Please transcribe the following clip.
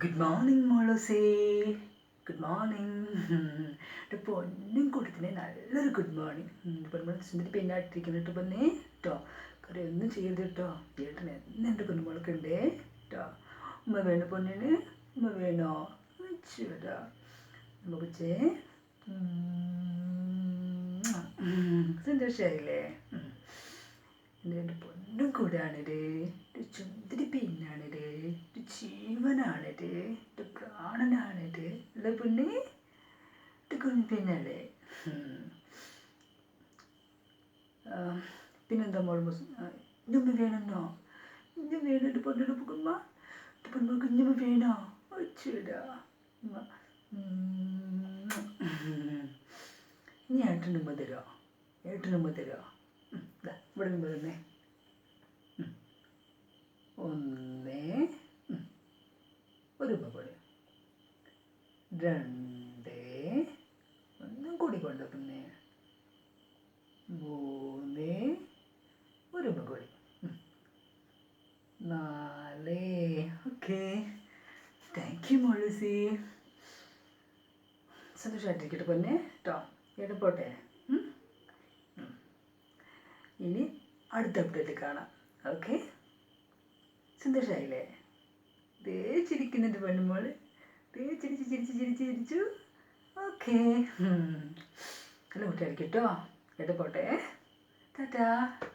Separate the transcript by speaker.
Speaker 1: Good morning മോളോസേ. Good morning എന്റെ പൊന്നും കൊടുത്തിനെ നല്ലൊരു ഗുഡ് മോർണിംഗ് ഇപ്പോൾ നമ്മൾ സുന്ദരി പെണ്ണായിട്ടിരിക്കുന്നു കേട്ടോ. പൊന്നേ കേട്ടോ കറി ഒന്നും ചെയ്യരുത് കേട്ടോ ചേട്ടൻ എന്ന് എന്റെ പൊന്നുമോൾക്ക് ഉണ്ട് കേട്ടോ ഉമ്മ വേണോ പൊന്നിന്? ഉമ്മ വേണോ? വെച്ചുടാ ഉമ്മ കുച്ചേ സന്തോഷമായില്ലേ. എന്റെ പൊന്നും കൂടെയാണിത്. പിന്നാണിത് ഒരു ജീവനാണിത് ഇത് പ്രാണനാണിത് അല്ല പൊന്നെ ഇത് കുഞ്ഞിന്നല്ലേ പിന്നെന്താ മോൾ ഇഞ്ഞമ്മ വേണമെന്നോ ഇഞ്ഞ വേണം ഇത് പൊന്നിയുടെ പുകുമ്മ എന്റെ പൊന്നു കുഞ്ഞമ്മ വേണോ ഒച്ചിടാ ഇനി ഏട്ടന് മുതലോ ഏട്ടന് മുതലോ ഇവിടെ തന്നെ ഒന്ന് ഉം. ഒരു ഉമ്മ കൂടി രണ്ട്. ഒന്നും കൂടി കൊണ്ട് പിന്നെ മൂന്ന്. ഒരു കൂടി. നാല്. ഓക്കെ. താങ്ക് യു മോളിസി സന്തോഷമായിട്ടിരിക്കട്ടെ പൊന്നെ. കേട്ടോ ഏട്ടാ പോട്ടെ. ഇനി അടുത്ത അപ്ഡേറ്റ് കാണാം. ഓക്കെ. സന്തോഷമായില്ലേ ദേ ചിരിക്കുന്നുണ്ട് പെണ്ണുമോൾ ചിരിച്ച് ചിരിച്ച് ചിരിച്ച് ചിരിച്ചു. ഓക്കെ. നല്ല കുട്ടിയായിരിക്കും കേട്ടോ എടുപ്പോട്ടെ പോട്ടെ. ടാറ്റാ